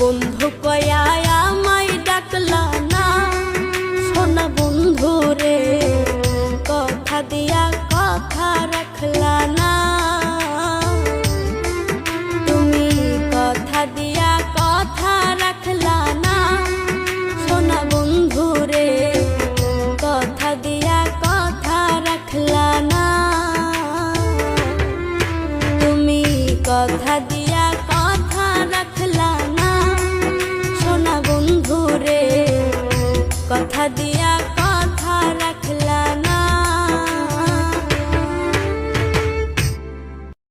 বন্ধু কয়ায় মাই ডাকলা না। সোনা বন্ধু রে, কথা দিয়া কথা রাখলা না। তুমি কথা দিয়া কথা রাখলা না। সোনা বন্ধু রে, কথা দিয়া কথা রাখলা না। তুমি কথা দিয়া had.